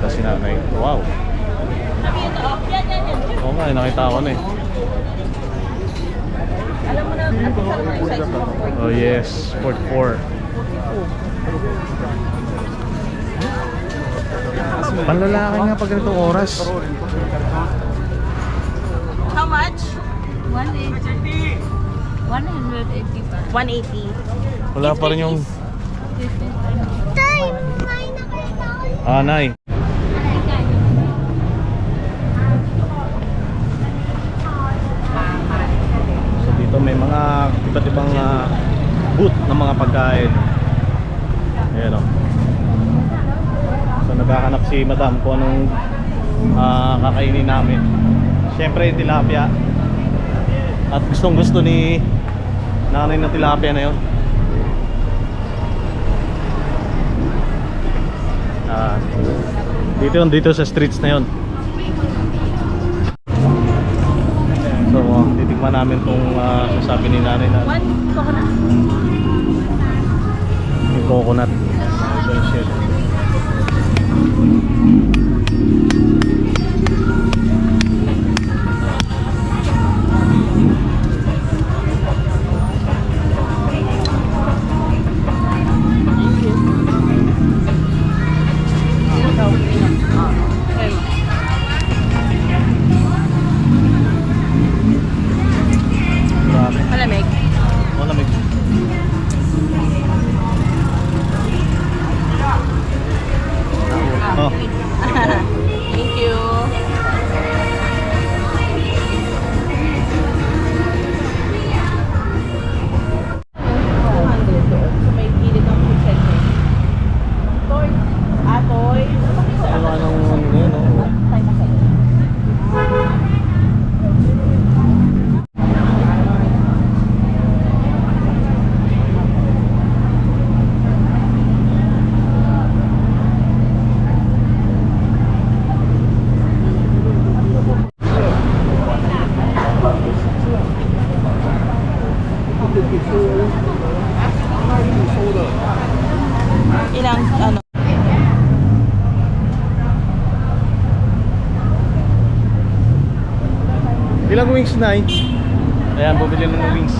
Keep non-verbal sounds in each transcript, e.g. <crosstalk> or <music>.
Ito si nanay. Wow. Oo nga, eh, nakita ko na eh. Alam mo na, at size mo? Oh yes, sport 4. Panlalaki nga pag ganitong oras. How much? 180. 180 pa. 180. Wala pa rin yung... 15. Ah, nay. So dito may mga iba't ibang ah, booth ng mga pagkain. Ayan o. So naghahanap si madam kung anong ah, kakainin namin. Siyempre tilapia. At gustong gusto ni nanay ng tilapia na yun. Ah, dito yun, dito sa streets na yun. Namin kung uh, sasabi ni nanay na One coconut. yung coconut. Ilang wings na Ayan, bumili na ng wings.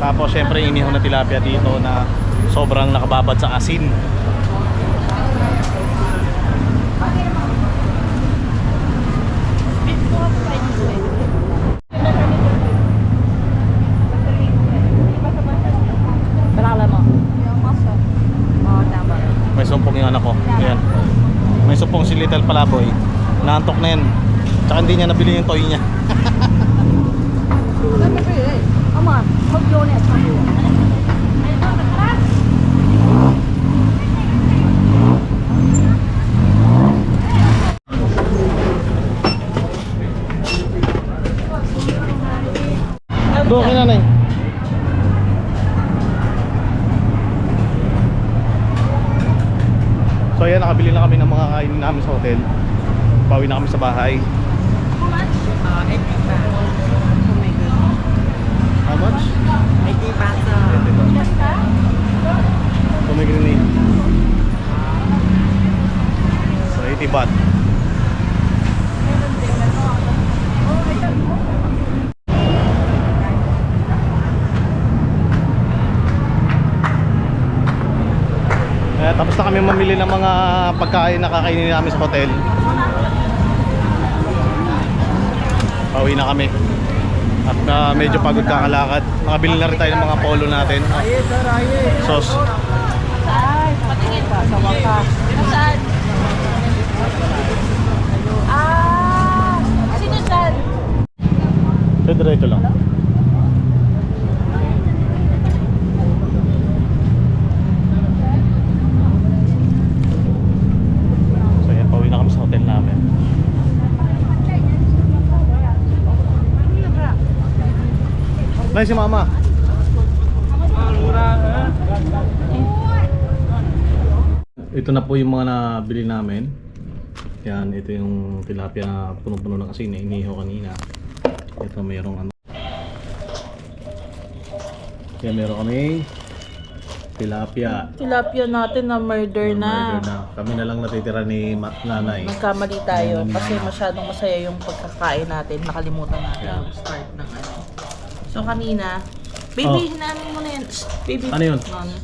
Tapos syempre inihaw na tilapia dito na sobrang nakababad sa asin. May sumpong yung anak ko. Ayan. May sumpong si Little Palaboy. Naantok na yan. Tsaka hindi niya nabili yung toy niya. <laughs> Doon kay nanay. So ayan, nakabili na kami ng mga kainin namin sa hotel. Pauwi na kami sa bahay. How much? 80 pesos. Pomegranate. So 80 baht. Eh, tapos na kami mamili ng mga pagkain na kakainin namin sa hotel. Pauwi na kami. At ah, medyo pagod kakalakad. Nakabili na rin tayo ng mga polo natin. Saan? Ah! Sino dyan? So, diretso lang. So, yan, pauwi na kami sa hotel namin. Nay, si mama. Ito na po yung mga nabili namin. Yan, ito yung tilapia na punong-puno ng asin na inihaw kanina. Ito mayroong ano. Yan, meron kami tilapia. Tilapia natin na murder na. Murder na. Kami na lang natitira ni Ma- nanay. Nagkamali tayo kasi masyadong masaya yung pagkakain natin. Nakalimutan natin yung start ng ano. So kanina, baby, Oh. hinamin mo na yan. Shh, baby. Ano yun? Ano?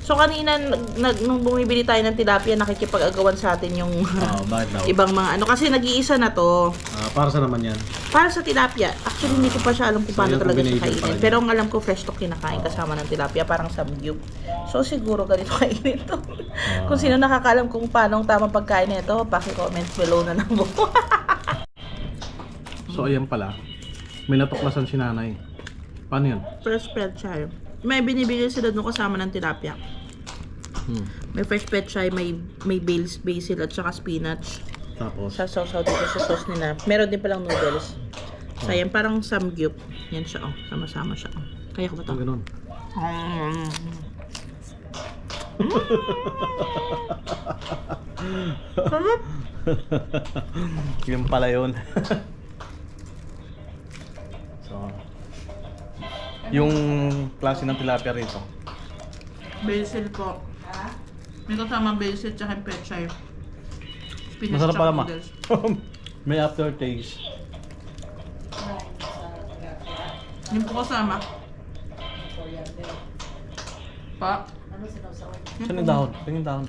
So kanina, nag, nung bumibili tayo ng tilapia, nakikipag-agawan sa atin yung Oh, <laughs> ibang mga ano. Kasi nag-iisa na to. Ah, para sa naman yan. Para sa tilapia. Actually, hindi ko pa siya alam kung So, paano talaga siya kainin. Pero ang alam ko, fresh to kinakain kasama ng tilapia. Parang samgyup. So, siguro ganito <laughs> kainin to. Ah. kung sino nakakaalam kung paano ang tamang pagkain nito, paki-comment below na lang mo. <laughs> So, ayan pala. May natuklasan si nanay. Paano yun? fresh pet chai. May binibigay sila doon kasama ng tilapia. Hmm. May fresh pet chai, may, may basil, basil at saka spinach. Tapos, Sa sausaw dito sa sauce nila. Meron din palang noodles. So, yan parang samgyup. Yan siya, oh. Sama-sama siya, oh. Kaya ko ba ito? ganun. <laughs> Yun pala yun. <laughs> so, yung klase ng tilapia rito. Basil po. May kasama basil tsaka pet chai. Spinach Masarap tsaka pala ma. noodles. <laughs> May aftertaste. Yung po kasama. Pa. Saan yung dahon? Saan yung dahon?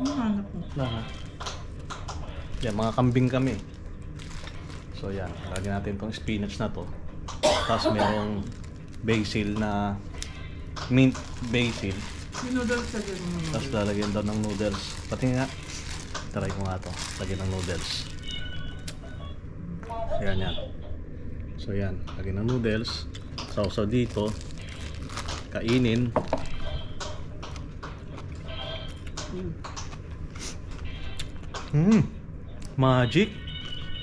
Ano hanap mo? Wala na. Yan, mga kambing kami. So yan, lagyan natin tong spinach na to. Tapos merong basil na mint basil. Yung noodles sa ganun. Tapos lalagyan daw ng noodles. Pati nga, try ko nga to. Lagyan ng noodles. Yan yan. So yan, lagyan ng noodles. Sausaw dito. Kainin. Hmm. Magic.